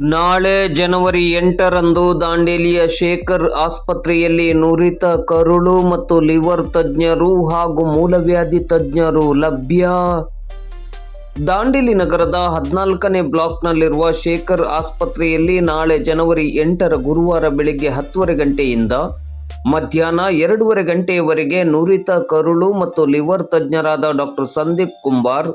ನಾಳೆ ಜನವರಿ ಎಂಟರಂದು ದಾಂಡೇಲಿಯ ಶೇಖರ್ ಆಸ್ಪತ್ರೆಯಲ್ಲಿ ನುರಿತ ಕರುಳು ಮತ್ತು ಲಿವರ್ ತಜ್ಞರು ಹಾಗೂ ಮೂಲವ್ಯಾಧಿ ತಜ್ಞರು ಲಭ್ಯ. ದಾಂಡೇಲಿ ನಗರದ ಹದಿನಾಲ್ಕನೇ ಬ್ಲಾಕ್ನಲ್ಲಿರುವ ಶೇಖರ್ ಆಸ್ಪತ್ರೆಯಲ್ಲಿ ನಾಳೆ ಜನವರಿ ಎಂಟರ ಗುರುವಾರ ಬೆಳಗ್ಗೆ ಹತ್ತುವರೆ ಗಂಟೆಯಿಂದ ಮಧ್ಯಾಹ್ನ ಎರಡೂವರೆ ಗಂಟೆಯವರೆಗೆ ನುರಿತ ಕರುಳು ಮತ್ತು ಲಿವರ್ ತಜ್ಞರಾದ ಡಾಕ್ಟರ್ ಸಂದೀಪ್ ಕುಂಬಾರ್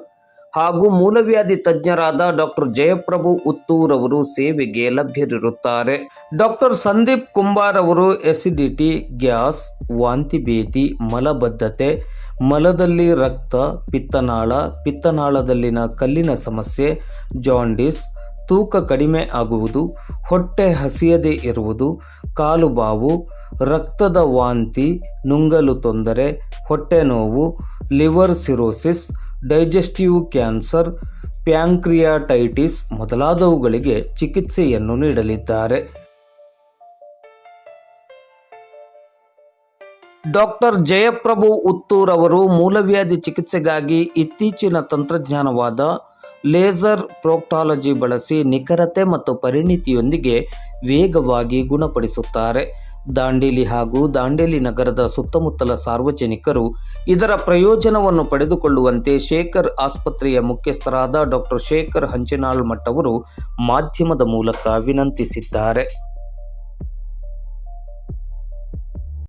ಹಾಗೂ ಮೂಲವ್ಯಾಧಿ ತಜ್ಞರಾದ ಡಾಕ್ಟರ್ ಜಯಪ್ರಭು ಉತ್ತೂರ್ ಅವರು ಸೇವೆಗೆ ಲಭ್ಯರಿರುತ್ತಾರೆ. ಡಾಕ್ಟರ್ ಸಂದೀಪ್ ಕುಂಬಾರ್ ಅವರು ಎಸಿಡಿಟಿ ಗ್ಯಾಸ್ ವಾಂತಿ ಭೇದಿ ಮಲಬದ್ಧತೆ, ಮಲದಲ್ಲಿ ರಕ್ತ, ಪಿತ್ತನಾಳ, ಪಿತ್ತನಾಳದಲ್ಲಿನ ಕಲ್ಲಿನ ಸಮಸ್ಯೆ ಜಾಂಡಿಸ್ ತೂಕ ಕಡಿಮೆ ಆಗುವುದು, ಹೊಟ್ಟೆ ಹಸಿಯದೇ ಇರುವುದು ಕಾಲು ಬಾವು ರಕ್ತದ ವಾಂತಿ, ನುಂಗಲು ತೊಂದರೆ, ಹೊಟ್ಟೆ ನೋವು, liver cirrhosis digestive cancer, pancreatitis ಮೊದಲಾದವುಗಳಿಗೆ ಚಿಕಿತ್ಸೆಯನ್ನು ನೀಡಲಿದ್ದಾರೆ. ಡಾಕ್ಟರ್ ಜಯಪ್ರಭು ಉತ್ತೂರ್ ಅವರು ಮೂಲವ್ಯಾಧಿ ಚಿಕಿತ್ಸೆಗಾಗಿ ಇತ್ತೀಚಿನ ತಂತ್ರಜ್ಞಾನವಾದ ಲೇಸರ್ ಪ್ರೋಕ್ಟಾಲಜಿ ಬಳಸಿ ನಿಖರತೆ ಮತ್ತು ಪರಿಣಿತಿಯೊಂದಿಗೆ ವೇಗವಾಗಿ ಗುಣಪಡಿಸುತ್ತಾರೆ. ದಾಂಡೇಲಿ ಹಾಗೂ ದಾಂಡೇಲಿ ನಗರದ ಸುತ್ತಮುತ್ತಲ ಸಾರ್ವಜನಿಕರು ಇದರ ಪ್ರಯೋಜನವನ್ನು ಪಡೆದುಕೊಳ್ಳುವಂತೆ ಶೇಖರ್ ಆಸ್ಪತ್ರೆಯ ಮುಖ್ಯಸ್ಥರಾದ ಡಾಕ್ಟರ್ ಶೇಖರ್ ಹಂಚಿನಾಳ್ ಮಠ್ ಅವರು ಮಾಧ್ಯಮದ ಮೂಲಕ ವಿನಂತಿಸಿದ್ದಾರೆ.